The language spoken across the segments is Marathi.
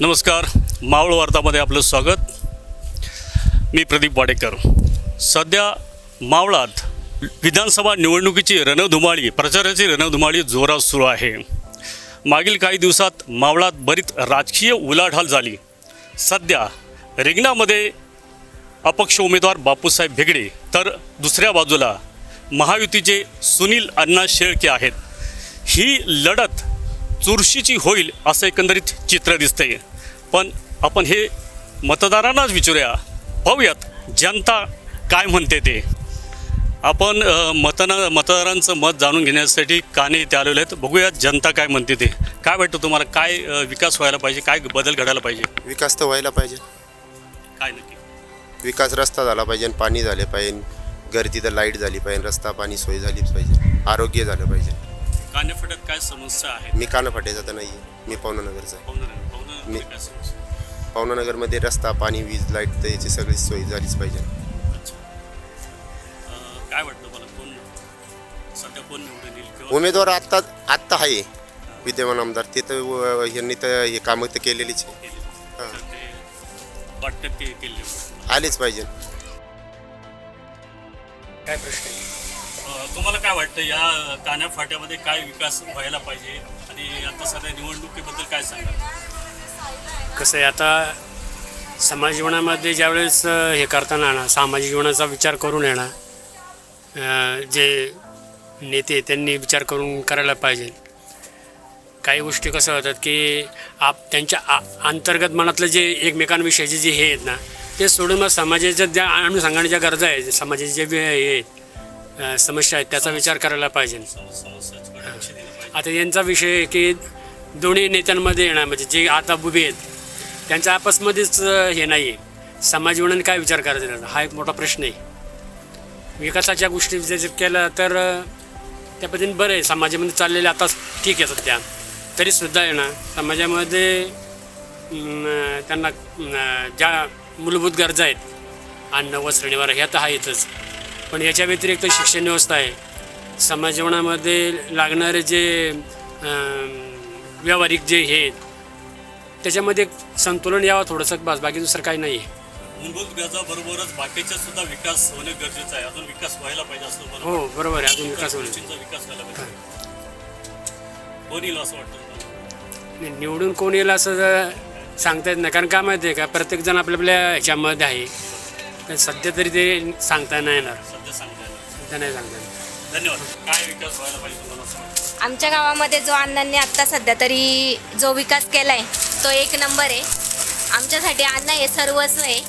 नमस्कार मावळ वार्तामध्ये आपलं स्वागत. मी प्रदीप वाडेकर. सध्या मावळात विधानसभा निवडणुकीची रणधुमाळी प्रचाराची रणधुमाळी जोरात सुरू आहे. मागील काही दिवसात मावळात बरीच राजकीय उलाढाल झाली. सध्या रिंगणामध्ये अपक्ष उमेदवार बापूसाहेब भेगडे तर दुसऱ्या बाजूला महायुतीचे सुनील अण्णा शेळके आहेत. ही लढत चुरशीची होईल असं एकंदरीत चित्र दिसतंय. पण आपण हे मतदारांनाच विचारूया. पाहूयात जनता काय म्हणते ते. आपण मतना मतदारांचं मत जाणून घेण्यासाठी काने इथे आलेले आहेत. बघूयात जनता काय म्हणते ते. काय वाटतं तुम्हाला? काय विकास व्हायला पाहिजे? काय बदल घडायला पाहिजे? विकास तर व्हायला पाहिजे. काय नक्की? विकास रस्ता झाला पाहिजे आणि पाणी झाले पाहिजे. घरी तिथं लाइट झाली पाहिजे. रस्ता पाणी सोय झालीच पाहिजे. आरोग्य झालं पाहिजे. कानेफड्यात काय समस्या आहेत? मी कानाफाट्याचा तर नाही आहे मी पवनानगरचा आहे. पाहुणा- पाहुणामध्ये मी- काय समस्या? पवनानगरमध्ये रस्ता पाणी वीज लाइट तर याची सगळी सोय झालीच पाहिजे. अच्छा. अ, काय वाटतं मला कोण सध्या कोण निवडून येईल किंवा उमेदवार आत्ता आत्ता आहे. विद्यमान आमदार. ते तर व- यांनी तर हे कामं तर केलेलीच आहे केली. हां. तर ते वाटतं ते केले. आलेच पाहिजे. काय प्रश्न आहे? तुम्हाला काय वाटतं या कान्या फाट्यामध्ये काय विकास व्हायला पाहिजे? आणि आता सध्या निवडणुकीबद्दल काय सांगा कसं आहे आता समाज जीवनामध्ये ज्यावेळेस हे करताना ना सामाजिक जीवनाचा विचार करून येणार जे नेते त्यांनी विचार करून करायला पाहिजे. काही गोष्टी कसं होतात की आप त्यांच्या आ अंतर्गत मनातलं जे एकमेकांविषयीचे जे हे आहेत ना ते सोडून मग समाजाच्या ज्या अनुषंगाने ज्या गरजा आहेत समाजाचे जे हे आहेत अ, समस्या आहेत त्याचा विचार करायला पाहिजे. आता यांचा विषय आहे की दोन्ही नेत्यांमध्ये येणार म्हणजे जे आता उभे आहेत त्यांच्या आपसमध्येच हे नाही आहे समाज म्हणून काय विचार करायचा हा एक मोठा प्रश्न आहे. विकासाच्या गोष्टी जर केलं तर त्या पद्धतीने बरं आहे. समाजामध्ये चाललेले आता ठीक आहे सध्या. तरीसुद्धा आहे ना समाजामध्ये अं, त्यांना अं, ज्या मूलभूत गरजा आहेत अन्न वस्त्र निवारा ह्या तर आहेतच पण याच्या व्यतिरिक्त शिक्षण व्यवस्था आहे. समाज जीवनामध्ये लागणारे जे व्यावहारिक जे हे त्याच्यामध्ये संतुलन यावं थोडंसं बस बाकी दुसरं काही नाही आहे मूलभूत गरजाबरोबरच बाकीचा सुद्धा विकास होणे गरजेचं आहे. अजून विकास व्हायला पाहिजे असं हो बरोबर आहे. अजून विकास होईल. गोष्टींचा विकास व्हायला पाहिजे. कोण येईल असं वाटतं निवडून कोण येईल असं सांगता येत नाही. कारण काय माहिती आहे का? प्रत्येकजण आपल्या आपल्या ह्याच्यामध्ये आहे. सध्या तरी ते सांगता नाही येणार. सध्या सांगता येणार सध्या नाही सांगता येणार धन्यवाद. काय विकास व्हायला पाहिजे तुम्हाला असं वाटतं? आमच्या गावामध्ये जो अण्णांनी आत्ता सध्या तरी जो विकास केला आहे तो एक नंबर आहे. आमच्यासाठी अण्णा हे सर्वस्व आहे.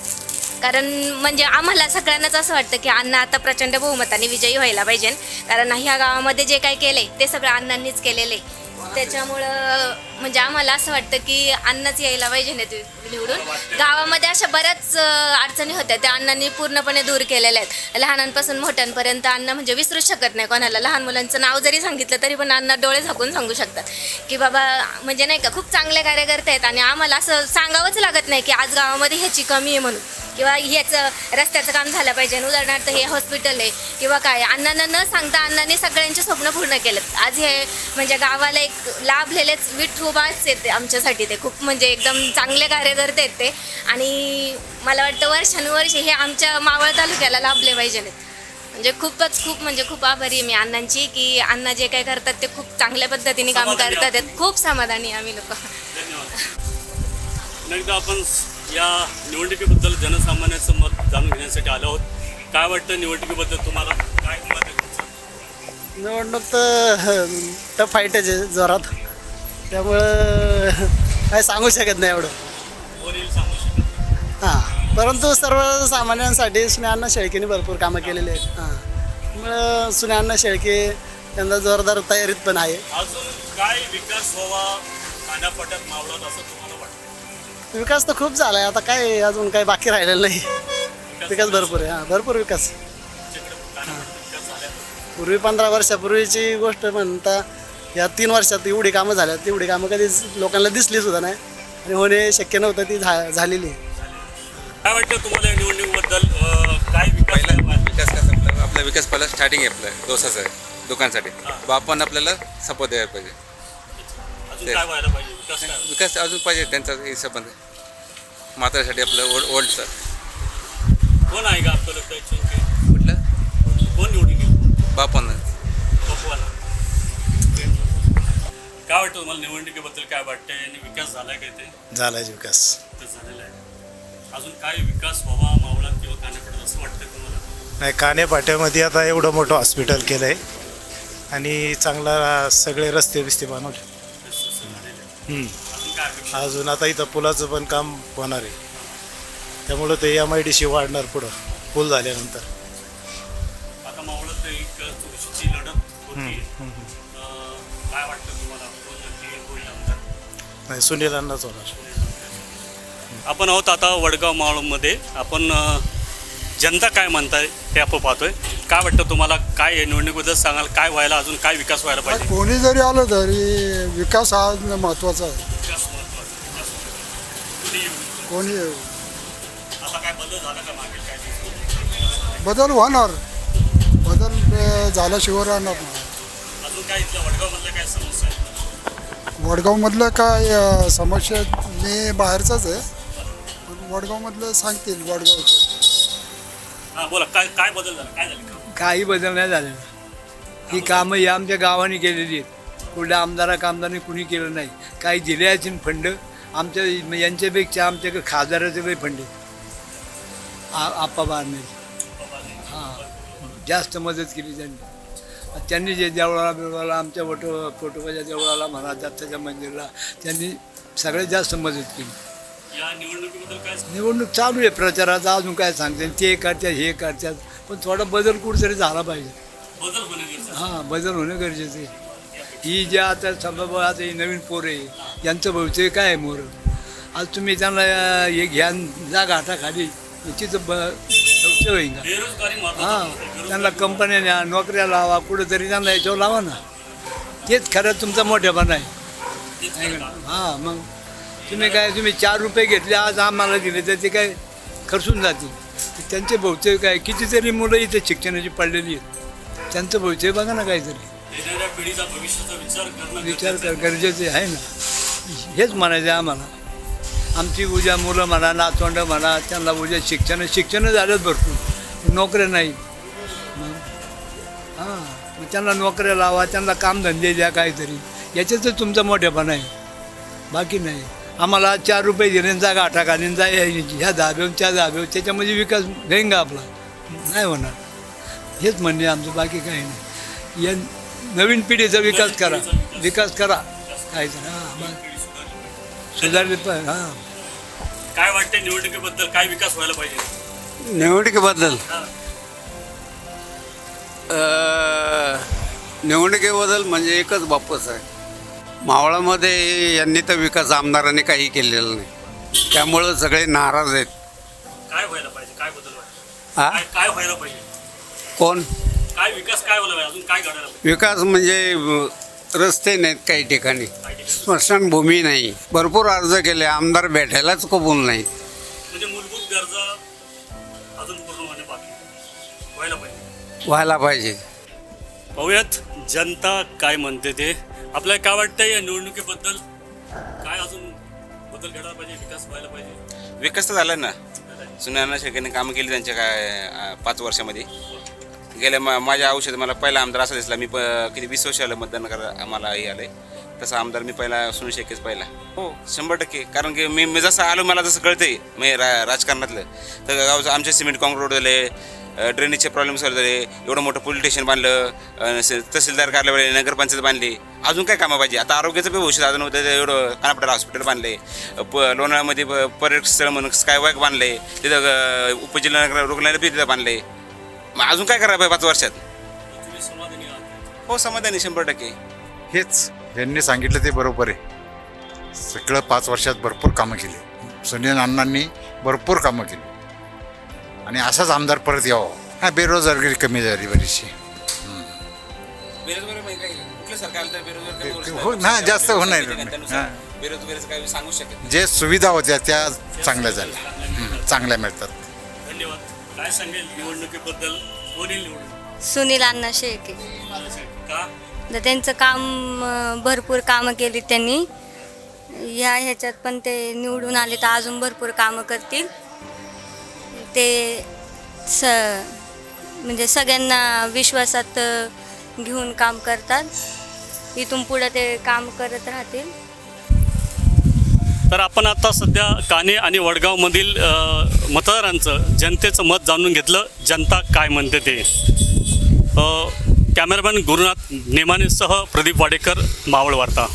कारण म्हणजे आम्हाला सगळ्यांनाच असं वाटतं की अण्णा आता प्रचंड बहुमताने विजयी व्हायला पाहिजे. कारण ह्या गावामध्ये जे काही केलं आहे ते सगळं अण्णांनीच केलेलं आहे त्याच्यामुळं म्हणजे आम्हाला असं वाटतं की अन्नच यायला पाहिजे ते निवडून. गावामध्ये अशा बऱ्याच अडचणी होत्या. त्या अण्णांनी पूर्णपणे दूर केलेल्या आहेत. लहानांपासून मोठ्यांपर्यंत अण्णा म्हणजे विसरूच शकत नाही कोणाला. लहान मुलांचं नाव जरी सांगितलं तरी पण अण्णा डोळे झाकून सांगू शकतात. की बाबा म्हणजे नाही का खूप चांगले कार्यकर्ते आहेत आणि आम्हाला असं सांगावंच लागत नाही की आज गावामध्ये ह्याची कमी आहे म्हणून. किंवा ह्याचं रस्त्याचं काम झालं पाहिजे. उदाहरणार्थ हे हॉस्पिटल आहे. किंवा काय अण्णांना न सांगता अण्णांनी सगळ्यांचे स्वप्न पूर्ण केलेत. आज हे म्हणजे गावाला एक लाभलेलेच विठोबाच आहेत ते आमच्यासाठी ते. खूप म्हणजे एकदम चांगले कार्यकर्ते आहेत ते. आणि मला वाटतं वर्षानुवर्ष हे आमच्या मावळ तालुक्याला लाभले पाहिजे. म्हणजे खूपच खूप म्हणजे खूप आभारी आहे मी अण्णांची की अण्णा जे काय करतात ते खूप चांगल्या पद्धतीने काम करतात. खूप समाधानी आम्ही लोक. धन्यवाद. आपण या निवडणुकीबद्दल जनसामान्याचं मत जाणून घेण्यासाठी आलो आहोत. काय वाटतं निवडणुकीबद्दल तुम्हाला? काय मत आहे तुमचं? निवडणूक तर टफ फाईटच आहे जोरात. त्यामुळं काय सांगू शकत नाही एवढं. सांगू शकत हां परंतु सर्वसामान्यांसाठी सुन्यांना शेळकेने भरपूर कामं केलेली आहेत. हां त्यामुळं सुन्यांना शेळके त्यांना जोरदार तयारीत पण आहे. अजून काय विकास व्हावा मावळात असं विकास तर खूप झाला आहे आता काय अजून काही बाकी राहिलेलं नाही. विकास भरपूर आहे. हां भरपूर विकास. पूर्वी पंधरा वर्षापूर्वीची गोष्ट म्हणता या तीन वर्षात एवढी कामं झाल्यात तेवढी कामं कधीच लोकांना दिसली सुद्धा नाही. आणि होणे शक्य नव्हतं ती झा झालेली आहे. काय वाटतं तुम्हाला या निवडणुकीबद्दल? काय विकास पहिला? विकास कसा आपला? आपला विकास पहिला स्टार्टिंग आहे आपलं दोसाचं आहे दुकानसाठी. तो आपण आपल्याला सपोर्ट द्यायला पाहिजे. अजून ते- काय व्हायला पाहिजे? विकास काय? विकास अजून पाहिजे त्यांचा हिशोबाने म्हाताऱ्यासाठी आपलं ओल्ड ओल्डचं कोण आहे का आपल्याला कुठलं? कोण निवडून येईल? बापानं. काय वाटतं तुम्हाला निवडणुकीबद्दल काय वाटतंय? आणि विकास झालाय काय ते झालाय विकास. तर झालेला आहे. अजून काय विकास व्हावा मावळात किंवा कानाकडे असं वाटतंय तुम्हाला? नाही कानेपाट्यामध्ये आता एवढं मोठं हॉस्पिटल केलं आहे आणि चांगला सगळे रस्ते बिस्ते बनवले. अजून आता इथं पुलाचं पण काम होणार आहे. त्यामुळं ते एम आय डी सी वाढणार पुढं पूल झाल्यानंतर. आता मावळात एक चुरशीची लढत होती. काय वाटतं तुम्हाला? कोण नक्की होईल आमदार नाही सुनीलांनाच होणार. आपण आहोत आता वडगाव मावळमध्ये. आपण अ, जनता काय म्हणताय हे आपण पाहतोय. काय वाटतं तुम्हाला? काय निवडणुकीबद्दल सांगाल? काय व्हायला अजून? काय विकास व्हायला पाहिजे? कोणी जरी आलं तरी विकास हा महत्त्वाचा आहे. विकास महत्त्वाचा, विकास महत्त्वाचा. कुणी येऊ. कोणी आता काय बदल झाला का मागील काय दिवसात? बदल होणार. बदल अं, झाल्याशिवाय राहणार नाही. अजून काय इथल्या वडगावमधल्या काय समस्या आहेत? वडगावमधलं काय अं, समस्या मी बाहेरचाच आहे. पण वडगावमधलं सांगतील वडगावचं. हां बोला. काय काय बदल झाला? काय झालं? काही बदल नाही झालेला ही कामं ही आमच्या गावाने केलेली आहेत. कुठल्या आमदारा कामदाराने कुणी केलं नाही. काही दिले असतील फंड आमच्या यांच्यापेक्षा आमच्याकडे खासदाराचे काही फंड आहेत. आ- आप्पा बारणे. हां जास्त मदत केली त्यांनी. त्यांनी जे देवळाला बिवळाला आमच्या फोटो फोटोच्या देवळाला म्हणा दत्ताच्या मंदिरला त्यांनी सगळ्यात जास्त मदत केली. या निवडणुकीबद्दल काय निवडणूक चालू आहे प्रचाराचा अजून काय सांगते ते करतात हे करतात. पण थोडा बदल कुठेतरी झाला पाहिजे. हां बदल होणं गरजेचं आहे. ही जे आता समजा आता ही नवीन पोरं आहे यांचं भविष्य काय आहे मोर? आज तुम्ही त्यांना हे घ्या जा घाटाखाली. तिथं ब भविष्य होईल का? हां त्यांना कंपन्या न्या नोकऱ्या लावा कुठंतरी त्यांना याच्यावर लावा ना. तेच खरं तुमचा मोठेपणा आहे? हां मग तुम्ही काय तुम्ही चार रुपये घेतले आज आम्हाला दिले तर ते काय खर्चून जातील. त्यांचे भविष्य काय? कितीतरी मुलं इथे शिक्षणाची पडलेली आहेत त्यांचं भविष्य बघा ना काहीतरी. विचार कर. गरजेचे आहे. ना. हेच म्हणायचं आहे आम्हाला. आमची उद्या मुलं म्हणा नातवंड म्हणा त्यांना उद्या शिक्षण शिक्षण झालंच भरपूर. नोकऱ्या नाही. हां त्यांना नोकऱ्या लावा त्यांना कामधंदे द्या काहीतरी. याच्यातच तुमचा मोठेपणा आहे. बाकी नाही. आम्हाला चार रुपये दिले जा गाठा घालीन जा ह्या धाब्यावर त्या त्याच्यामध्ये विकास घेईन का आपला? नाही होणार. हेच म्हणणे आमचं बाकी काही नाही. या नवीन पिढीचा विकास करा. विकास करा. काहीच नाही हां सुधारले पण हां. काय वाटते निवडणुकीबद्दल? काय विकास व्हायला पाहिजे? निवडणुकीबद्दल. अ, निवडणुकीबद्दल म्हणजे एकच बापच आहे. मावळामध्ये यांनी तर विकास आमदारांनी काही केलेला नाही. त्यामुळं सगळे नाराज आहेत. काय व्हायला पाहिजे? काय बदल हा काय काय व्हायला पाहिजे? कोण? काय विकास काय व्हायला पाहिजे? अजून काय घडायला पाहिजे? विकास म्हणजे अ, रस्ते नाहीत काही ठिकाणी. काय? स्मशानभूमी नाही. भरपूर अर्ज केले. आमदार भेटायलाच कबूल नाहीत. म्हणजे मूलभूत गरजा अजून पूर्ण होणे बाकी आहे. व्हायला पाहिजे. व्हायला पाहिजे. पाहूयात जनता काय म्हणते ते. आपल्याला काय वाटतं या निवडणुकीबद्दल? काय अजून बदल घडायला पाहिजे विकास व्हायला पाहिजे? विकास तर झाला ना. सुनाना शेळकेने कामं केली त्यांच्या काय अं, पाच वर्षामध्ये. गेल्या मा माझ्या औषध मला पहिला आमदार असा दिसला. मी प किती वीस वर्ष आलं मतदान करा आम्हाला हे आलं आहे तसा आमदार मी पहिला सुनील शेळकेच पहिला. हो शंभर टक्के. कारण की मी मी जसं आलो मला जसं कळते मी रा राजकारणातलं. तर गावचं आमचे सिमेंट कॉन्क्रीट रोड झाले ड्रेनेजचे प्रॉब्लेम सॉल्व झाले. एवढं मोठं पोलीस स्टेशन बांधलं अं, स- तहसीलदार कार्यालय नगरपंचायत बांधली. अजून काय कामं पाहिजे? आता आरोग्याचं पण भविष्य साधन होतं ते एवढं कानापटाला हॉस्पिटल बांधले प लोणावळ्यामध्ये पर्यटक स्थळ म्हणून स्कायवॉक बांधले तिथं उपजिल्हा नगर रुग्णालय बी तिथं बांधले मग अजून काय करायला पाहिजे पाच वर्षात? हो समाधानी शंभर टक्के. हेच यांनी सांगितलं ते बरोबर आहे. सगळं पाच वर्षात भरपूर कामं केली. सुनील अण्णांनी भरपूर कामं केली. आणि असाच आमदार परत यावं. हा बेरोजगारी कमी झाली बरीचशी. बेरोजगारी काय कुठलं सरकार आलं तर बेरोजगार कमी होऊ शकतं. हो ना, जास्त होणार नाही. त्यानुसार हां. बेरोजगारीचं काही सांगू शकत नाही. जे सुविधा होत्या त्या चांगल्या झाल्या. चांगल्या मिळतात. धन्यवाद. काय सांगेल निवडणुकीबद्दल? कोण येईल? निवडणूक सुनील अण्णा शेळके. का? तर त्यांचं काम अं, भरपूर कामं केली त्यांनी. या ह्याच्यात पण ते निवडून आले तर अजून भरपूर कामं करतील. ते स म्हणजे सगळ्यांना विश्वासात अं, घेऊन काम करतात. इथून पुढं ते काम करत राहतील. तर आपण आता सध्या काने आणि वडगावमधील मतदारांचं जनतेचं मत जाणून घेतलं. जनता काय म्हणते ते? कॅमेरामॅन गुरुनाथ नेमानेसह प्रदीप वाडेकर मावळ वार्ता.